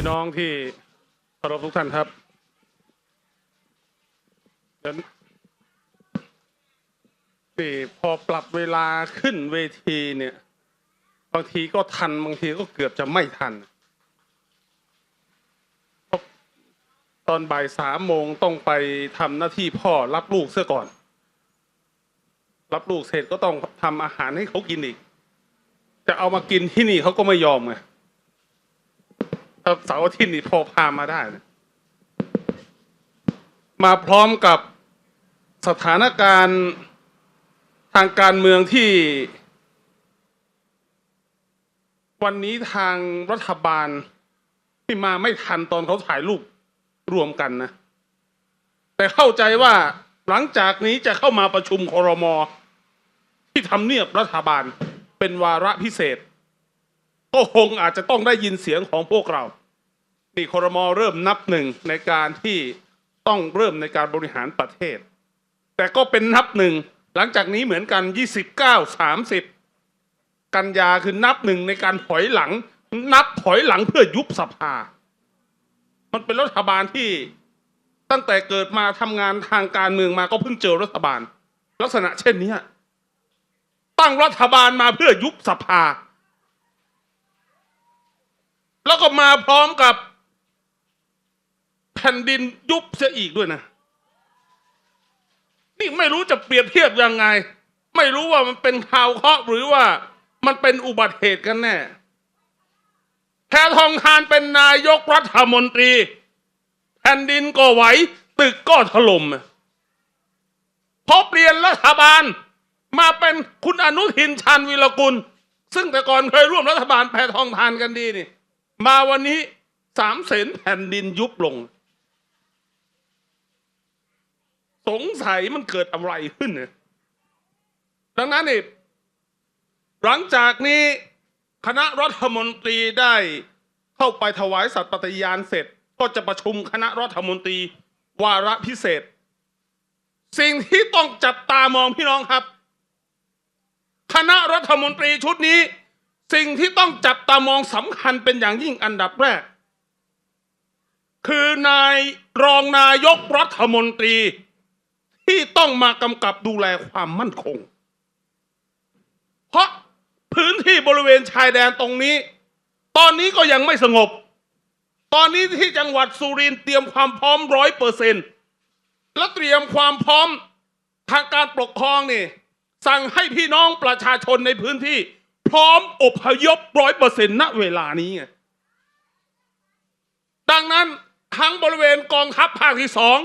พี่น้องที่เคารพทุกท่านครับเดี๋ยวนี่พอปรับเวลาขึ้นเวทีเนี่ย บางทีก็ทันบางทีก็เกือบจะไม่ทัน ตอนบ่ายสามโมงต้องไปทำหน้าที่พ่อรับลูกเสียก่อน รับลูกเสร็จก็ต้องทำอาหารให้เขากินอีก จะเอามากินที่นี่เขาก็ไม่ยอมไง เสาร์อาทิตย์นี่พอพามาได้นะมาพร้อมกับสถานการณ์ทางการเมืองที่ วันนี้ทางรัฐบาลที่มาไม่ทันตอนเขาถ่ายรูปรวมกันนะ แต่เข้าใจว่าหลังจากนี้จะเข้ามาประชุมคอรมอที่ทำเนียบรัฐบาลเป็นวาระพิเศษ ก็คงอาจจะต้องได้ยินเสียงของพวกเรา นี่ครมเริ่มนับหนึ่งในการที่ต้องเริ่มในการบริหารประเทศ แต่ก็เป็นนับหนึ่งหลังจากนี้เหมือนกัน29 30กันยาคือนับหนึ่งในการถอยหลัง นับถอยหลังเพื่อยุบสภา มันเป็นรัฐบาลที่ตั้งแต่เกิดมาทำงานทางการเมืองมาก็เพิ่งเจอรัฐบาล ลักษณะเช่นนี้ตั้งรัฐบาลมาเพื่อยุบสภา แล้วก็มาพร้อมกับ แผ่นดินยุบเสียอีกด้วยนะ นี่ไม่รู้จะเปรียบเทียบยังไง ไม่รู้ว่ามันเป็นข่าวเคราะห์หรือว่ามันเป็นอุบัติเหตุกันแน่แพทองทานเป็นนายกรัฐมนตรี แผ่นดินก็ไหว ตึกก็ถล่มพอเปลี่ยนรัฐบาลมาเป็นคุณอนุทินชาญวิรกุล ซึ่งแต่ก่อนเคยร่วมรัฐบาลแพทองทานกันดีนี่ มาวันนี้สามเสนแผ่นดินยุบลง สงสัยมันเกิดอะไรขึ้นเนี่ยดังนั้นนี่หลังจากนี้คณะรัฐมนตรีได้เข้าไปถวายสัตย์ปฏิญาณเสร็จ ก็จะประชุมคณะรัฐมนตรีวาระพิเศษ สิ่งที่ต้องจับตามองพี่น้องครับ คณะรัฐมนตรีชุดนี้ สิ่งที่ต้องจับตามองสำคัญเป็นอย่างยิ่งอันดับแรก คือนายรองนายกรัฐมนตรี ที่ต้องมากำกับดูแลความมั่นคง เพราะพื้นที่บริเวณชายแดนตรงนี้ ตอนนี้ก็ยังไม่สงบ ตอนนี้ที่จังหวัดสุรินทร์เตรียมความพร้อมร้อยเปอร์เซ็นต์และเตรียมความพร้อมทางการปกครองนี่สั่งให้พี่น้องประชาชนในพื้นที่ พร้อมอพยพร้อยเปอร์เซ็นต์ณเวลานี้ไงดังนั้นทั้งบริเวณกองทัพภาคที่สอง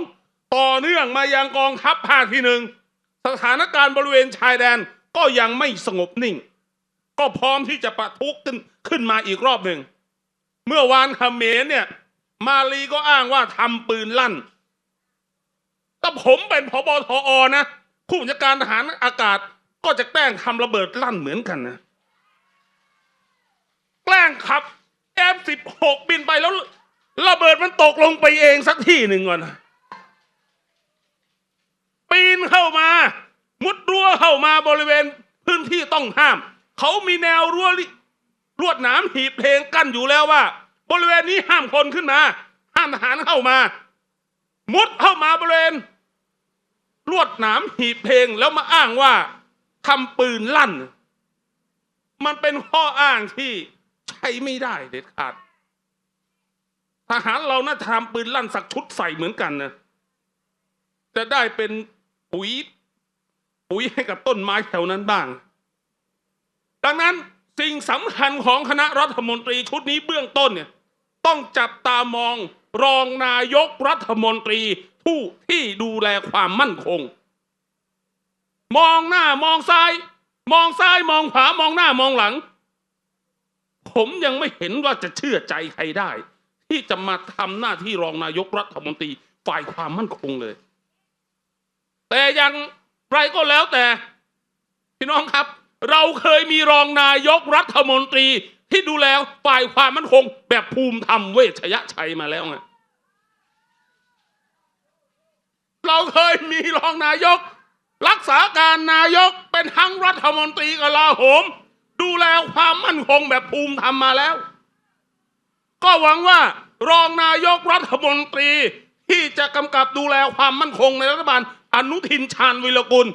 ต่อเนื่องมายังกองทัพภาคที่หนึ่งสถานการณ์บริเวณชายแดนก็ยังไม่สงบนิ่ง ก็พร้อมที่จะปะทุขึ้นขึ้นมาอีกรอบหนึ่ง เมื่อวานเขมรเนี่ย มาลีก็อ้างว่าทำปืนลั่นถ้าผมเป็นพบทอนะ ผู้บัญชาการทหารอากาศก็จะแกล้งทำระเบิดลั่นเหมือนกันนะ แกล้งขับ F16 บินไปแล้ว ระเบิดมันตกลงไปเองสักที่หนึ่งก่อนนะ ปีนเข้ามา มุดรั้วเข้ามาบริเวณพื้นที่ต้องห้าม เขามีแนวรั้วลวดหนามหีบเพลงกั้นอยู่แล้วว่า บริเวณนี้ห้ามคนขึ้นมา ห้ามทหารเข้ามา มุดเข้ามาบริเวณลวดหนามหีบเพลงแล้วมาอ้างว่าทำปืนลั่น มันเป็นข้ออ้างที่ใช้ไม่ได้เด็ดขาดทหารเราน่าจะทำปืนลั่นสักชุดใส่เหมือนกันนะจะได้เป็น ปุ๋ย ปุ๋ยให้กับต้นไม้แถวนั้นบ้าง ดังนั้นสิ่งสำคัญของคณะรัฐมนตรีชุดนี้เบื้องต้นเนี่ยต้องจับตามองรองนายกรัฐมนตรีผู้ที่ดูแลความมั่นคง มองหน้ามองซ้าย มองซ้ายมองขวามองหน้ามองหลัง ผมยังไม่เห็นว่าจะเชื่อใจใครได้ ที่จะมาทำหน้าที่รองนายกรัฐมนตรีฝ่ายความมั่นคงเลย แต่ยังไรก็แล้วแต่พี่น้องครับ เราเคยมีรองนายกรัฐมนตรีที่ดูแลฝ่ายความมั่นคง แบบภูมิธรรมเวชยชัยมาแล้วไงเราเคยมีรองนายก รักษาการนายกเป็นทั้งรัฐมนตรีกลาโหม ดูแลความมั่นคงแบบภูมิธรรมมาแล้ว ก็หวังว่ารองนายกรัฐมนตรีที่จะกำกับดูแลความมั่นคงในรัฐบาล อนุทินชาญวิรกุล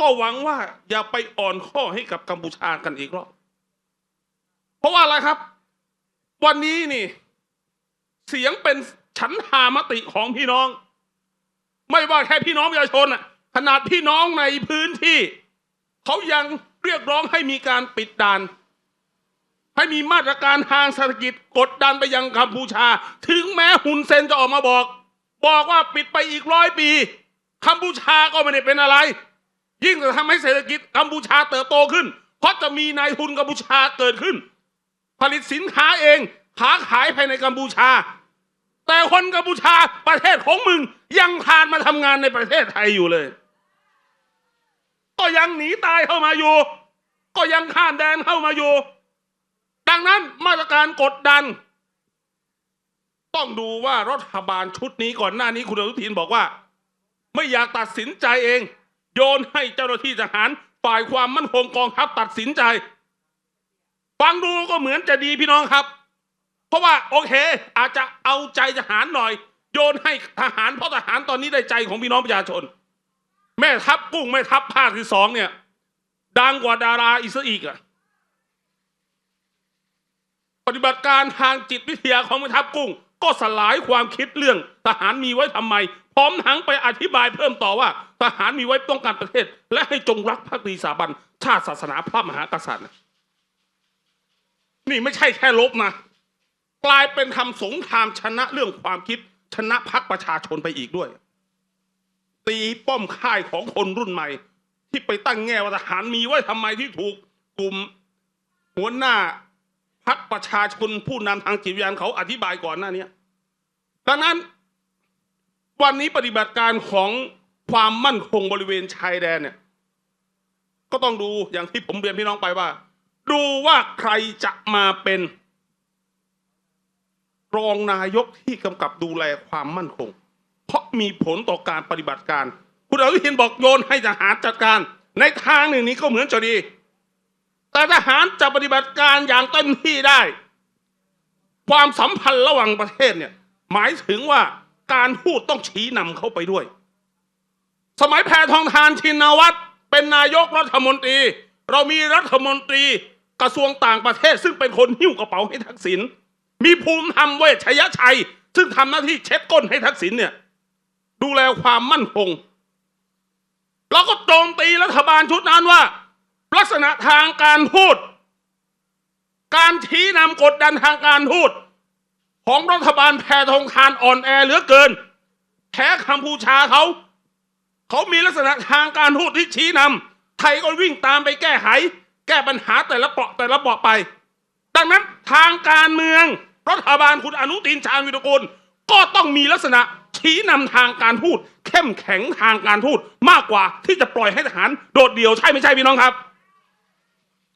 ก็หวังว่าอย่าไปอ่อนข้อให้กับกัมพูชากันอีกรอบเพราะว่าอะไรครับ วันนี้นี่ เสียงเป็นฉันทามติของพี่น้อง ไม่ว่าแค่พี่น้องประชาชนอะขนาดพี่น้องในพื้นที่ เขายังเรียกร้องให้มีการปิดด่านให้มีมาตรการทางเศรษฐกิจกดดันไปยังกัมพูชา ถึงแม้ฮุนเซนจะออกมาบอก บอกว่าปิดไปอีกร้อยปีกัมพูชาก็ไม่ได้เป็นอะไร ยิ่งจะทำให้เศรษฐกิจกัมพูชาเติบโตขึ้น เพราะจะมีนายทุนกัมพูชาเกิดขึ้น ผลิตสินค้าเองค้าขายภายในกัมพูชา แต่คนกัมพูชาประเทศของมึงยังพานมาทำงานในประเทศไทยอยู่เลย ก็ยังหนีตายเข้ามาอยู่ ก็ยังข้ามแดนเข้ามาอยู่ ดังนั้นมาตรการกดดัน ต้องดูว่ารัฐบาลชุดนี้ก่อนหน้านี้คุณอนุทินบอกว่า ไม่อยากตัดสินใจเอง โยนให้เจ้าหน้าที่ทหารฝ่ายความมั่นคงกองทัพตัดสินใจ ฟังดูก็เหมือนจะดีพี่น้องครับ เพราะว่าโอเค อาจจะเอาใจทหารหน่อย โยนให้ทหารเพราะทหารตอนนี้ได้ใจของพี่น้องประชาชน แม่ทัพกุ้งแม่ทัพภาคที่สองเนี่ย ดังกว่าดาราอีกซะอีกอะปฏิบัติการทางจิตวิทยาของแม่ทัพกุ้ง ก็สลายความคิดเรื่องทหารมีไว้ทำไม พร้อมทั้งไปอธิบายเพิ่มต่อว่า ทหารมีไว้ป้องกันประเทศ และให้จงรักภักดีสถาบัน ชาติศาสนาพระมหากษัตริย์นี่ไม่ใช่แค่ลบนะกลายเป็นทำสงครามชนะเรื่องความคิด ชนะพักประชาชนไปอีกด้วย ตีป้อมค่ายของคนรุ่นใหม่ ที่ไปตั้งแง่ว่าทหารมีไว้ทำไมที่ถูกกลุ่มหัวหน้า พักประชาชนผู้นำทางจิตวิญญาณเขาอธิบายก่อนหน้านี้ดังนั้นวันนี้ปฏิบัติการของความมั่นคงบริเวณชายแดนเนี่ย ก็ต้องดูอย่างที่ผมเรียนพี่น้องไปว่า ดูว่าใครจะมาเป็นรองนายกที่กำกับดูแลความมั่นคง เพราะมีผลต่อการปฏิบัติการ คุณอนุทินบอกโยนให้ทหารจัดการ ในทางหนึ่งนี้ก็เหมือนจะดี แต่ทหารจะปฏิบัติการอย่างเต็มที่ได้ ความสัมพันธ์ระหว่างประเทศเนี่ย หมายถึงว่าการพูดต้องชี้นำเข้าไปด้วย สมัยแพทองทานชินวัตรเป็นนายกรัฐมนตรี เรามีรัฐมนตรีกระทรวงต่างประเทศ ซึ่งเป็นคนหิ้วกระเป๋าให้ทักษิณมีภูมิธรรมเวชชยชัย ซึ่งทำหน้าที่เช็ดก้นให้ทักษิณเนี่ยดูแลความมั่นคงเราก็โจมตีรัฐบาลชุดนั้นว่า ลักษณะทางการพูด การชี้นำกดดันทางการพูด ของรัฐบาลแพทองทานอ่อนแอเหลือเกินแพ้กัมพูชาเขาเขามีลักษณะทางการพูดที่ชี้นำไทยก็วิ่งตามไปแก้ไข แก้ปัญหาแต่ละเปราะแต่ละเปราะไป ดังนั้นทางการเมืองรัฐบาลคุณอนุทินชาญวิรุฬก็ต้องมีลักษณะชี้นำทางการพูด เข้มแข็งทางการพูดมากกว่าที่จะปล่อยให้ทหารโดดเดี่ยวใช่ไม่ใช่พี่น้องครับ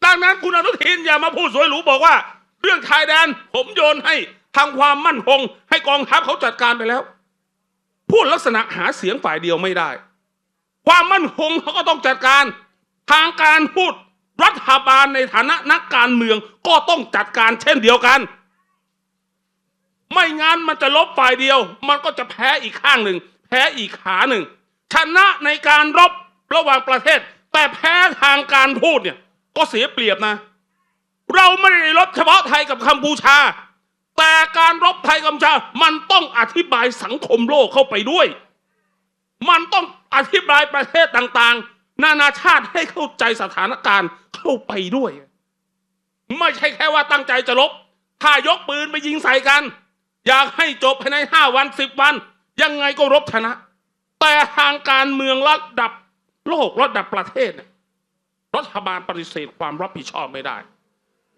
ดังนั้นคุณอนุทินอย่ามาพูดสวยหรูบอกว่า เรื่องชายแดนผมโยนให้ทางความมั่นคง ให้กองทัพเขาจัดการไปแล้ว พูดลักษณะหาเสียงฝ่ายเดียวไม่ได้ ความมั่นคงเขาก็ต้องจัดการ ทางการพูดรัฐบาลในฐานะนักการเมืองก็ต้องจัดการเช่นเดียวกัน ไม่งั้นมันจะลบฝ่ายเดียว มันก็จะแพ้อีกข้างหนึ่ง แพ้อีกขาหนึ่งชนะในการรบระหว่างประเทศ แต่แพ้ทางการพูดเนี่ย ก็เสียเปรียบนะ เราไม่ได้รบเฉพาะไทยกับกัมพูชา แต่การรบไทยกัมพูชา มันต้องอธิบายสังคมโลกเข้าไปด้วย มันต้องอธิบายประเทศต่างๆ นานาชาติให้เข้าใจสถานการณ์เข้าไปด้วย ไม่ใช่แค่ว่าตั้งใจจะลบ ถ้ายกปืนไปยิงใส่กัน อยากให้จบภายในห้าวันสิบวัน ยังไงก็รบชนะ แต่ทางการเมืองระดับโลกระดับประเทศเนี่ย รัฐบาลปฏิเสธความรับผิดชอบไม่ได้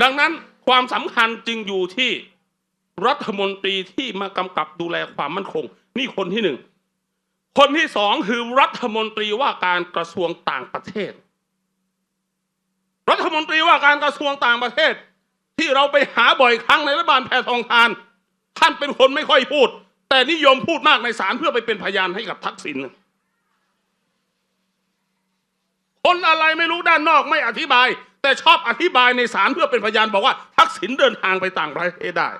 ดังนั้นความสำคัญจึงอยู่ที่รัฐมนตรีที่มากำกับดูแลความมั่นคง นี่คนที่หนึ่ง คนที่สองคือรัฐมนตรีว่าการกระทรวงต่างประเทศ รัฐมนตรีว่าการกระทรวงต่างประเทศ ที่เราไปหาบ่อยครั้งในรัฐบาลแพทองทาน ท่านเป็นคนไม่ค่อยพูด แต่นิยมพูดมากในศาลเพื่อไปเป็นพยานให้กับทักษิณ คนอะไรไม่รู้ด้านนอกไม่อธิบาย แต่ชอบอธิบายในศาลเพื่อเป็นพยานบอกว่า ทักษิณเดินทางไปต่างประเทศได้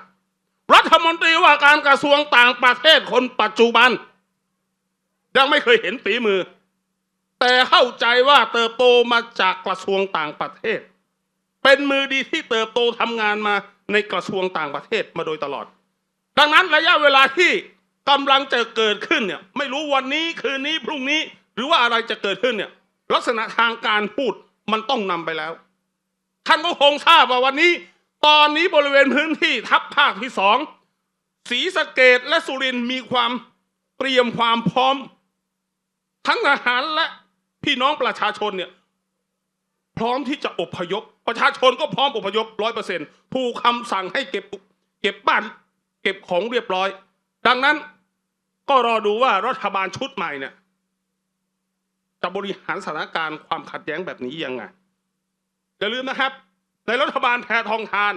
รัฐมนตรีว่าการกระทรวงต่างประเทศคนปัจจุบัน ยังไม่เคยเห็นฝีมือ แต่เข้าใจว่าเติบโตมาจากกระทรวงต่างประเทศ เป็นมือดีที่เติบโตทำงานมาในกระทรวงต่างประเทศมาโดยตลอด ดังนั้นระยะเวลาที่กำลังจะเกิดขึ้นเนี่ยไม่รู้วันนี้คืนนี้พรุ่งนี้ หรือว่าอะไรจะเกิดขึ้นเนี่ย ลักษณะทางการพูดมันต้องนำไปแล้ว ท่านก็คงทราบว่าวันนี้ ตอนนี้บริเวณพื้นที่ทัพภาคที่สองศรีสะเกดและสุรินมีความเตรียมความพร้อม ทั้งทหารและพี่น้องประชาชนเนี่ยพร้อมที่จะอพยพ ประชาชนก็พร้อมอพยพร้อยเปอร์เซ็นต์ผู้คำสั่งให้เก็บเก็บบ้าน เก็บของเรียบร้อย ดังนั้นก็รอดูว่ารัฐบาลชุดใหม่เนี่ย จะบริหารสถานการณ์ความขัดแย้งแบบนี้ยังไงอย่าลืมนะครับ ในรัฐบาลแพทองทาน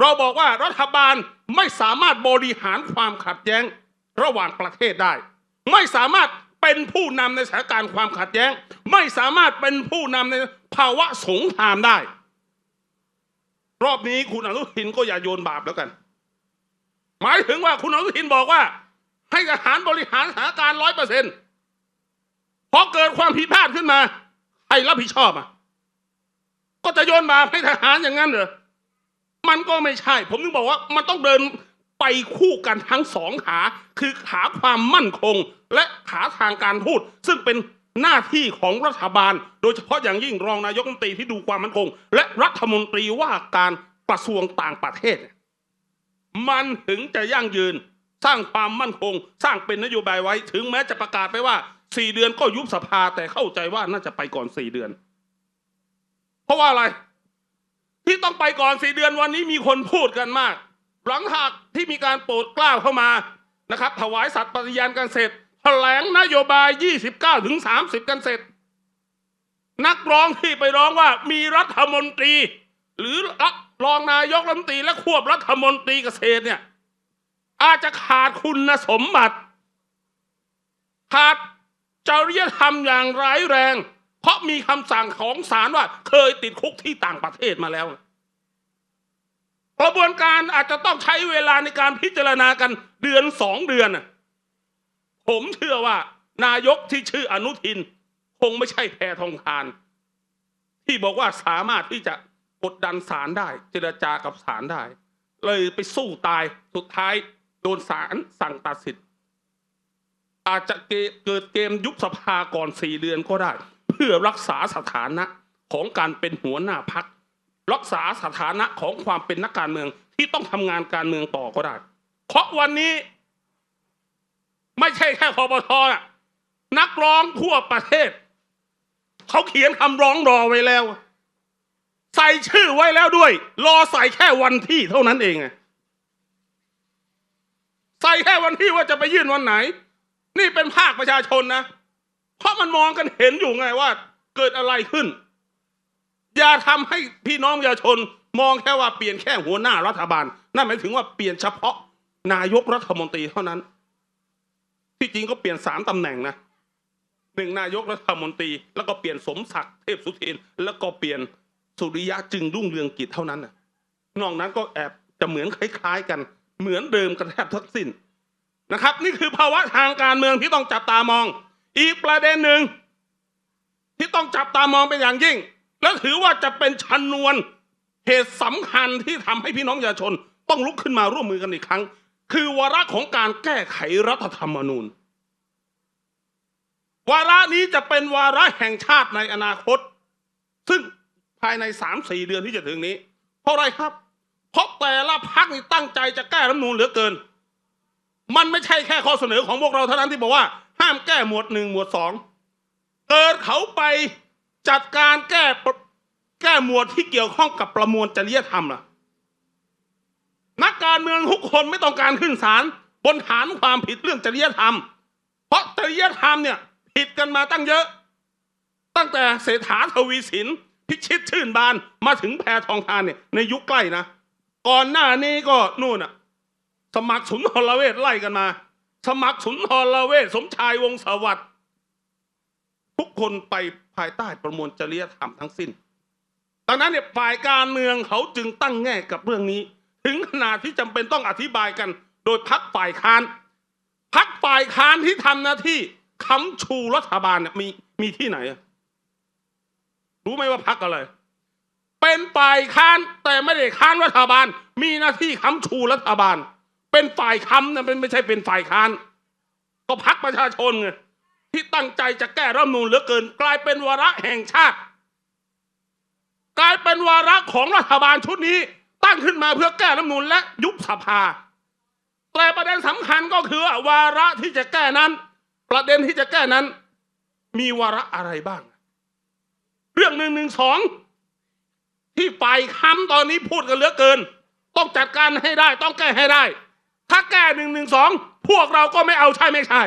เราบอกว่ารัฐบาลไม่สามารถบริหารความขัดแย้งระหว่างประเทศได้ ไม่สามารถเป็นผู้นำในสถานการณ์ความขัดแย้ง ไม่สามารถเป็นผู้นำในภาวะสงครามได้ รอบนี้คุณอนุทินก็อย่าโยนบาปแล้วกัน หมายถึงว่าคุณอนุทินบอกว่า ให้ทหารบริหารสถานการณ์ร้อยเปอร์เซ็นต์ พอเกิดความผิดพลาดขึ้นมาใครรับผิดชอบอะ ก็จะโยนบาปให้ทหารอย่างนั้นเหรอ มันก็ไม่ใช่ ผมถึงบอกว่ามันต้องเดินไปคู่กันทั้งสองขา คือขาความมั่นคง และขาทางการพูดซึ่งเป็นหน้าที่ของรัฐบาล โดยเฉพาะอย่างยิ่งรองนายกรัฐมนตรีที่ดูความมั่นคง และรัฐมนตรีว่าการกระทรวงต่างประเทศ มันถึงจะยั่งยืน สร้างความมั่นคง สร้างเป็นนโยบายไว้ ถึงแม้จะประกาศไปว่า สี่เดือนก็ยุบสภาแต่เข้าใจว่าน่าจะไปก่อนสี่เดือน เพราะว่าอะไร ที่ต้องไปก่อนสี่เดือนวันนี้มีคนพูดกันมาก หลังหากที่มีการโปรดกล้าวเข้ามานะครับ ถวายสัตย์ปฏิญาณกันเสร็จแถลงนโยบาย 29 ถึง 30 กันเสร็จ นักร้องที่ไปร้องว่ามีรัฐมนตรี หรือรองนายกรัฐมนตรีและควบรัฐมนตรีเกษตรเนี่ย อาจจะขาดคุณสมบัติ ขาด จริยธรรมอย่างร้ายแรง เพราะมีคำสั่งของศาลว่า เคยติดคุกที่ต่างประเทศมาแล้ว กระบวนการอาจจะต้องใช้เวลาในการพิจารณากันเดือนสองเดือน ผมเชื่อว่า นายกที่ชื่ออนุทิน คงไม่ใช่แพทองทาน ที่บอกว่าสามารถที่จะกดดันศาลได้ เจรจากับศาลได้ เลยไปสู้ตายสุดท้ายโดนศาลสั่งตัดสิทธิ์ อาจจะเกิดเกมยุบสภาก่อนสี่เดือนก็ได้ เพื่อรักษาสถานะของการเป็นหัวหน้าพักรักษาสถานะของความเป็นนักการเมืองที่ต้องทำงานการเมืองต่อก็ได้เพราะวันนี้ ไม่ใช่แค่คอปทนะนักร้องทั่วประเทศ เขาเขียนคำร้องรอไว้แล้ว ใส่ชื่อไว้แล้วด้วย รอใส่แค่วันที่เท่านั้นเองใส่แค่วันที่ว่าจะไปยื่นวันไหน นี่เป็นภาคประชาชนนะ เพราะมันมองกันเห็นอยู่ไงว่า เกิดอะไรขึ้น อย่าทำให้พี่น้องประชาชน มองแค่ว่าเปลี่ยนแค่หัวหน้ารัฐบาล นั่นหมายถึงว่าเปลี่ยนเฉพาะ นายกรัฐมนตรีเท่านั้น ที่จริงก็เปลี่ยนสามตำแหน่งนะหนึ่งนายกรัฐมนตรี แล้วก็เปลี่ยนสมศักดิ์เทพสุทินแล้วก็เปลี่ยนสุริยะจึงรุ่งเรืองกิจเท่านั้นนะนอกนั้นก็แอบจะเหมือนคล้าย ๆ กัน เหมือนเดิมกันแทบทั้งสิ้น นะครับ นี่คือภาวะทางการเมืองที่ต้องจับตามอง อีกประเด็นหนึ่งที่ต้องจับตามองเป็นอย่างยิ่ง และถือว่าจะเป็นชนวนเหตุสำคัญที่ทำให้พี่น้องประชาชน ต้องลุกขึ้นมาร่วมมือกันอีกครั้ง คือวาระของการแก้ไขรัฐธรรมนูญ วาระนี้จะเป็นวาระแห่งชาติในอนาคต ซึ่งภายในสามสี่เดือนที่จะถึงนี้ เพราะอะไรครับ เพราะแต่ละพักนี่ตั้งใจจะแก้รัฐธรรมนูญเหลือเกิน มันไม่ใช่แค่ข้อเสนอของพวกเราเท่านั้นที่บอกว่า ห้ามแก้หมวดหนึ่งหมวดสองเกิดเขาไปจัดการแก้แก้หมวดที่เกี่ยวข้องกับประมวลจริยธรรมล่ะนักการเมืองทุกคนไม่ต้องการขึ้นศาลบนฐานความผิดเรื่องจริยธรรม เพราะจริยธรรมเนี่ยผิดกันมาตั้งเยอะ ตั้งแต่เศรษฐาทวีสินพิชิตชื่นบานมาถึงแพทองทานเนี่ยในยุคใกล้นะ ก่อนหน้านี้ก็นู่นอะ สมัครสุนทรเวชไล่กันมา สมัครสุนทรเวชสมชายวงศ์สวัสดิ์ทุกคนไปภายใต้ประมวลจริยธรรมทั้งสิ้น ดังนั้นเนี่ยฝ่ายการเมืองเขาจึงตั้งแง่กับเรื่องนี้ ถึงขนาดที่จำเป็นต้องอธิบายกัน โดยพักฝ่ายค้านพักฝ่ายค้านที่ทำหน้าที่ค้ำชูรัฐบาลเนี่ยมีมีที่ไหน รู้ไหมว่าพักอะไร เป็นฝ่ายค้านแต่ไม่ได้ค้านรัฐบาล มีหน้าที่ค้ำชูรัฐบาล เป็นฝ่ายค้ำนะเป็นไม่ใช่เป็นฝ่ายค้าน ก็พักประชาชนไงที่ตั้งใจจะแก้รัฐมนูลเหลือเกิน กลายเป็นวาระแห่งชาติ กลายเป็นวาระของรัฐบาลชุดนี้ ตั้งขึ้นมาเพื่อแก้รัฐมนูลและยุบสภา แต่ประเด็นสำคัญก็คือวาวาระที่จะแก้นั้น ประเด็นที่จะแก้นั้น มีวาระอะไรบ้าง เรื่องหนึ่งหนึ่งสองที่ฝ่ายค้ำตอนนี้พูดกันเหลือเกิน ต้องจัดการให้ได้ต้องแก้ให้ได้ ถ้าแก้หนึ่งหนึ่งสองพวกเราก็ไม่เอาใช่ไม่ใช่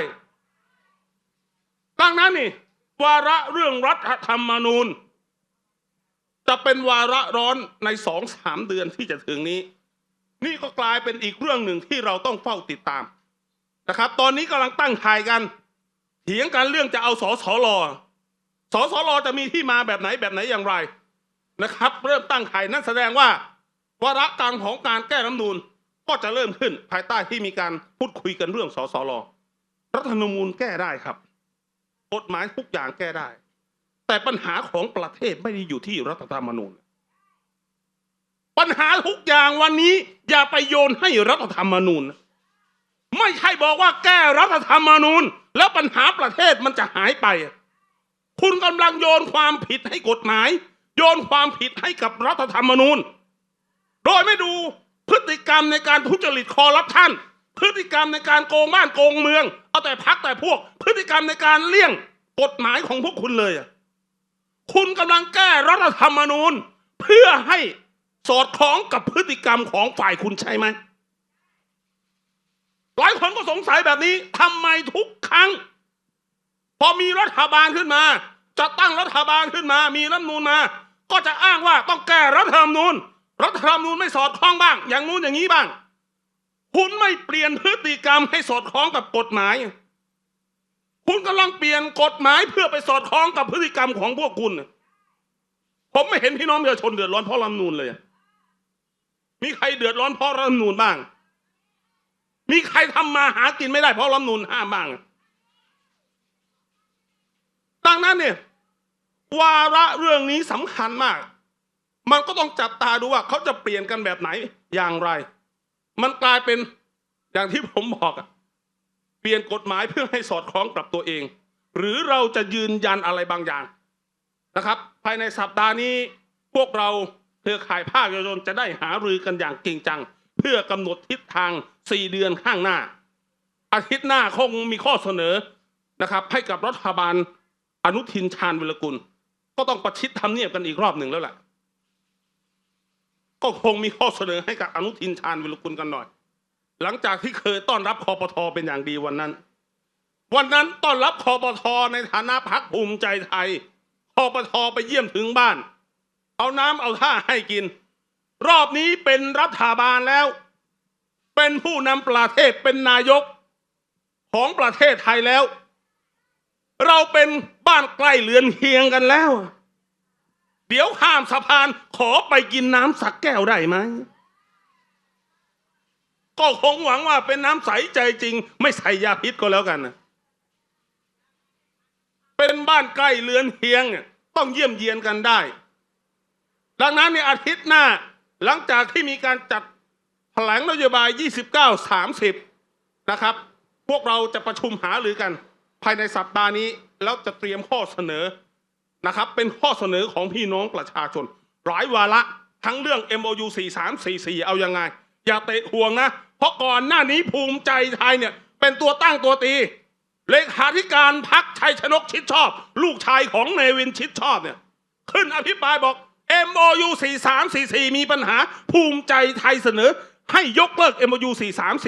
ดังนั้นนี่ วาระเรื่องรัฐธรรมนูญ จะเป็นวาระร้อนในสองสามเดือนที่จะถึงนี้ นี่ก็กลายเป็นอีกเรื่องหนึ่งที่เราต้องเฝ้าติดตามนะครับ ตอนนี้กำลังตั้งทายกันเถียงกันเรื่องจะเอาสสลสสลจะมีที่มาแบบไหนแบบไหนอย่างไรนะครับ เริ่มตั้งทายนั่นแสดงว่าวาระการของการแก้รัฐธรรมนูญ ก็จะเริ่มขึ้นภายใต้ที่มีการพูดคุยกันเรื่องสสลรัฐธรรมนูญแก้ได้ครับ กฎหมายทุกอย่างแก้ได้ แต่ปัญหาของประเทศไม่ได้อยู่ที่รัฐธรรมนูญ ปัญหาทุกอย่างวันนี้ อย่าไปโยนให้รัฐธรรมนูญ ไม่ใช่บอกว่าแก้รัฐธรรมนูญ แล้วปัญหาประเทศมันจะหายไป คุณกำลังโยนความผิดให้กฎหมาย โยนความผิดให้กับรัฐธรรมนูญ โดยไม่ดู พฤติกรรมในการทุจริตคอร์รัปชันพฤติกรรมในการโกงบ้านโกงเมือง เอาแต่พักแต่พวก พฤติกรรมในการเลี่ยงกฎหมายของพวกคุณเลยอะคุณกำลังแก้รัฐธรรมนูญ เพื่อให้สอดคล้องกับพฤติกรรมของฝ่ายคุณใช่ไหมหลายคนก็สงสัยแบบนี้ทำไมทุกครั้ง พอมีรัฐบาลขึ้นมา จะตั้งรัฐบาลขึ้นมา มีรัฐมนูญมา ก็จะอ้างว่าต้องแก้รัฐธรรมนูญ รัฐธรรมนูญไม่สอดคล้องบ้าง อย่างนู้นอย่างนี้บ้าง คุณไม่เปลี่ยนพฤติกรรมให้สอดคล้องกับกฎหมาย คุณกำลังเปลี่ยนกฎหมายเพื่อไปสอดคล้องกับพฤติกรรมของพวกคุณ ผมไม่เห็นพี่น้องประชาชนเดือดร้อนเพราะรัฐธรรมนูญเลย มีใครเดือดร้อนเพราะรัฐธรรมนูญบ้าง มีใครทำมาหากินไม่ได้เพราะรัฐธรรมนูญห้ามบ้างดังนั้นเนี่ย วาระเรื่องนี้สำคัญมาก มันก็ต้องจับตาดูว่าเขาจะเปลี่ยนกันแบบไหนอย่างไร มันกลายเป็นอย่างที่ผมบอกเปลี่ยนกฎหมายเพื่อให้สอดคล้องกับตัวเอง หรือเราจะยืนยันอะไรบางอย่างนะครับ ภายในสัปดาห์นี้พวกเราเครือข่ายภาคเอกชนจะได้หารือกันอย่างจริงจัง เพื่อกำหนดทิศทาง 4 เดือนข้างหน้า อาทิตย์หน้าคงมีข้อเสนอนะครับ ให้กับรัฐบาลอนุทินชาญวิรกุล ก็ต้องประชิดทำเนียบกันอีกรอบหนึ่งแล้วแหละ ก็คงมีข้อเสนอให้กับอนุทินชาญวิรกุลกันหน่อย หลังจากที่เคยต้อนรับคอปทอเป็นอย่างดีวันนั้น วันนั้นต้อนรับคอปทอในฐานะพักภูมิใจไทยคอปทอไปเยี่ยมถึงบ้าน เอาน้ำเอาท่าให้กิน รอบนี้เป็นรัฐบาลแล้ว เป็นผู้นำประเทศเป็นนายกของประเทศไทยแล้ว เราเป็นบ้านใกล้เรือนเคียงกันแล้ว เดี๋ยวข้ามสะพานขอไปกินน้ำสักแก้วได้ไหม ก็คงหวังว่าเป็นน้ำใสใจจริง ไม่ใส่ยาพิษก็แล้วกันนะเป็นบ้านใกล้เรือนเคียง ต้องเยี่ยมเยียนกันได้ ดังนั้นในอาทิตย์หน้า หลังจากที่มีการจัดแถลงนโยบาย 29 30 นะครับ พวกเราจะประชุมหารือกัน ภายในสัปดาห์นี้แล้วจะเตรียมข้อเสนอ นะครับ เป็นข้อเสนอของพี่น้องประชาชน หลายวาระทั้งเรื่อง MOU 4344 เอายังไง อย่าเตะห่วงนะ เพราะก่อนหน้านี้ภูมิใจไทยเนี่ย เป็นตัวตั้งตัวตี เลขาธิการพักชัยชนกชิดชอบ ลูกชายของเนวินชิดชอบเนี่ย ขึ้นอภิปรายบอก MOU 4344 มีปัญหา ภูมิใจไทยเสนอ ให้ยกเลิก MOU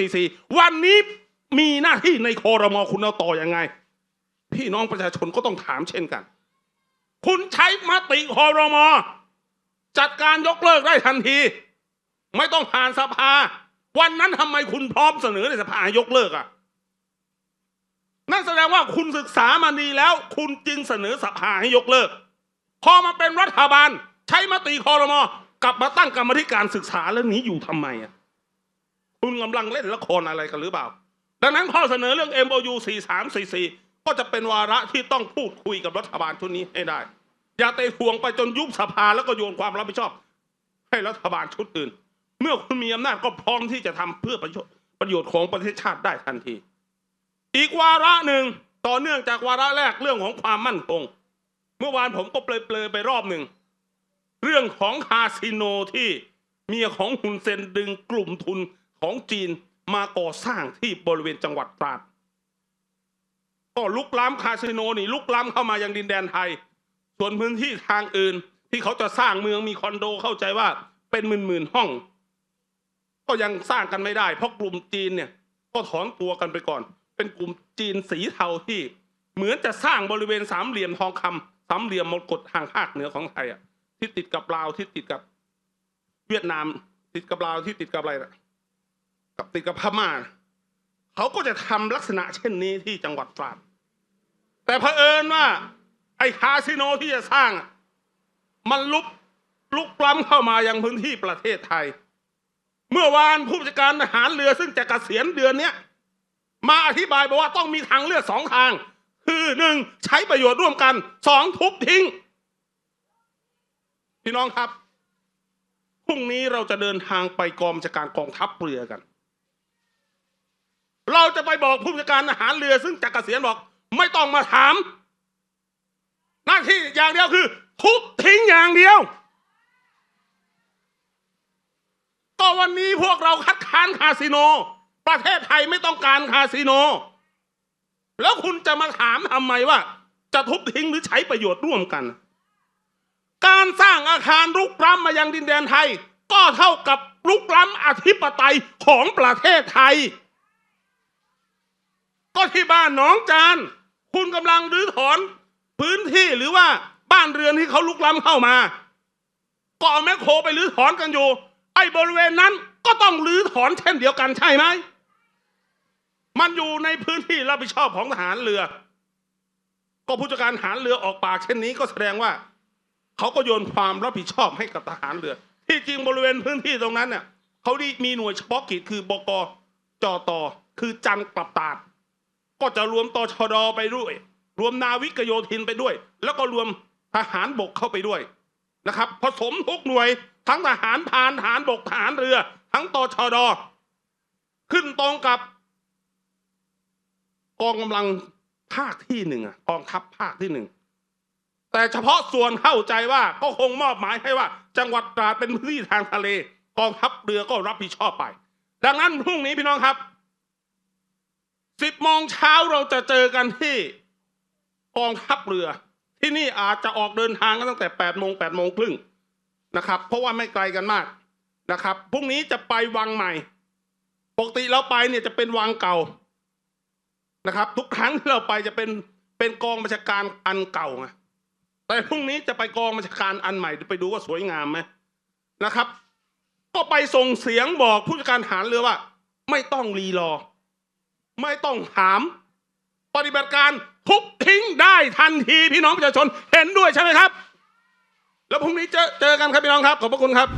4344 วันนี้มีหน้าที่ในโครมอคุณเอาต่อยังไง พี่น้องประชาชนก็ต้องถามเช่นกัน คุณใช้มติคอรมอจัดการยกเลิกได้ทันที ไม่ต้องผ่านสภา วันนั้นทำไมคุณพร้อมเสนอในสภายกเลิกอะนั่นแสดงว่าคุณศึกษามาดีแล้ว คุณจึงเสนอสภาให้ยกเลิก พอมาเป็นรัฐบาล ใช้มติคอรมอกลับมาตั้งกรรมธิการศึกษาเรื่องนี้อยู่ทำไมอะคุณกำลังเล่นละครอะไรกันหรือเปล่า ดังนั้นข้อเสนอเรื่อง MOU 4344 ก็จะเป็นวาระที่ต้องพูดคุยกับรัฐบาลชุดนี้ให้ได้ อย่าเตะห่วงไปจนยุบสภาแล้วก็โยนความรับผิดชอบ ให้รัฐบาลชุดอื่น เมื่อคุณมีอำนาจก็พร้อมที่จะทำเพื่อประโยชน์ประโยชน์ของประเทศชาติได้ทันที อีกวาระหนึ่งต่อเนื่องจากวาระแรกเรื่องของความมั่นคง เมื่อวานผมก็เปลยๆไปรอบหนึ่งเรื่องของคาสิโนที่เมียของฮุนเซนดึงกลุ่มทุนของจีนมาก่อสร้างที่บริเวณจังหวัดตราด ก็ลุกล้ำคาสิโนนี่ลุกล้ำเข้ามายังดินแดนไทย ส่วนพื้นที่ทางอื่นที่เขาจะสร้างเมืองมีคอนโดเข้าใจว่าเป็นหมื่นๆห้อง ก็ยังสร้างกันไม่ได้ เพราะกลุ่มจีนเนี่ยก็ถอนตัวกันไปก่อน เป็นกลุ่มจีนสีเทาที่เหมือนจะสร้างบริเวณสามเหลี่ยมทองคำสามเหลี่ยมมรกตทางภาคเหนือของไทยอะที่ติดกับลาวที่ติดกับ เวียดนาม ติดกับลาวที่ติดกับอะไรนะกับติดกับพม่า เขาก็จะทำลักษณะเช่นนี้ที่จังหวัดตราด แต่เผอิญว่า ไอ้คาสิโนที่จะสร้าง มันลุกลุกล้ำเข้ามายังพื้นที่ประเทศไทย เมื่อวานผู้บัญชาการทหารเรือซึ่งจะเกษียณเดือนเนี้ยมาอธิบายบอกว่าต้องมีทางเลือกสองทาง คือหนึ่งใช้ประโยชน์ร่วมกันสองทุบทิ้ง พี่น้องครับพรุ่งนี้เราจะเดินทางไปกองบัญชาการกองทัพเรือกัน เราจะไปบอกผู้บัญชาการทหารเรือซึ่งจะเกษียณบอก ไม่ต้องมาถาม หน้าที่อย่างเดียวคือทุบทิ้งอย่างเดียวก็วันนี้พวกเราคัดค้านคาสิโน ประเทศไทยไม่ต้องการคาสิโน แล้วคุณจะมาถามทำไมว่า จะทุบทิ้งหรือใช้ประโยชน์ร่วมกัน การสร้างอาคารลุกล้ำมายังดินแดนไทย ก็เท่ากับลุกล้ำอธิปไตยของประเทศไทย ก็ที่บ้านหนองจาน คุณกำลังรื้อถอนพื้นที่หรือว่าบ้านเรือนที่เขาลุกล้ำเข้ามาก็เอาแมคโครไปรื้อถอนกันอยู่ ไอ้บริเวณนั้นก็ต้องรื้อถอนเช่นเดียวกันใช่ไหม มันอยู่ในพื้นที่รับผิดชอบของทหารเรือ ก็ผู้จัดการทหารเรือออกปากเช่นนี้ก็แสดงว่า เขาก็โยนความรับผิดชอบให้กับทหารเรือ ที่จริงบริเวณพื้นที่ตรงนั้นเนี่ยเขาดีมีหน่วยเฉพาะกิจคือบกจอตอคือจันทร์กลับตาด ก็จะรวมตชดไปด้วย รวมนาวิกโยธินไปด้วย แล้วก็รวมทหารบกเข้าไปด้วยนะครับ ผสมทุกหน่วย ทั้งทหารพรานทหารบกทหารเรือ ทั้งตชดขึ้นตรงกับ กองกำลังภาคที่หนึ่งกองทัพภาคที่หนึ่งแต่เฉพาะส่วนเข้าใจว่าก็คงมอบหมายให้ว่า จังหวัดตราดเป็นพื้นที่ทางทะเล กองทัพเรือก็รับผิดชอบไป ดังนั้นพรุ่งนี้พี่น้องครับ งเช้าเราจะเจอกันที่กองทัพเรือ ที่นี่อาจจะออกเดินทางกันตั้งแต่แปดโมงแปดโมงครึ่งนะครับ เพราะว่าไม่ไกลกันมากนะครับพรุ่งนี้จะไปวังใหม่ ปกติเราไปเนี่ยจะเป็นวังเก่านะครับ ทุกครั้งที่เราไปจะเป็นเป็นกองบัญชาการอันเก่าไงแต่พรุ่งนี้จะไปกองบัญชาการอันใหม่ไปดูว่าสวยงามไหมนะครับ ก็ไปส่งเสียงบอกผู้จัดการหารเรือว่า ไม่ต้องรีรอ ไม่ต้องถาม ปฏิบัติการทุบทิ้งได้ทันทีพี่น้องประชาชนเห็นด้วยใช่ไหมครับ แล้วพรุ่งนี้เจอเจอกันครับพี่น้องครับ ขอบพระคุณครับ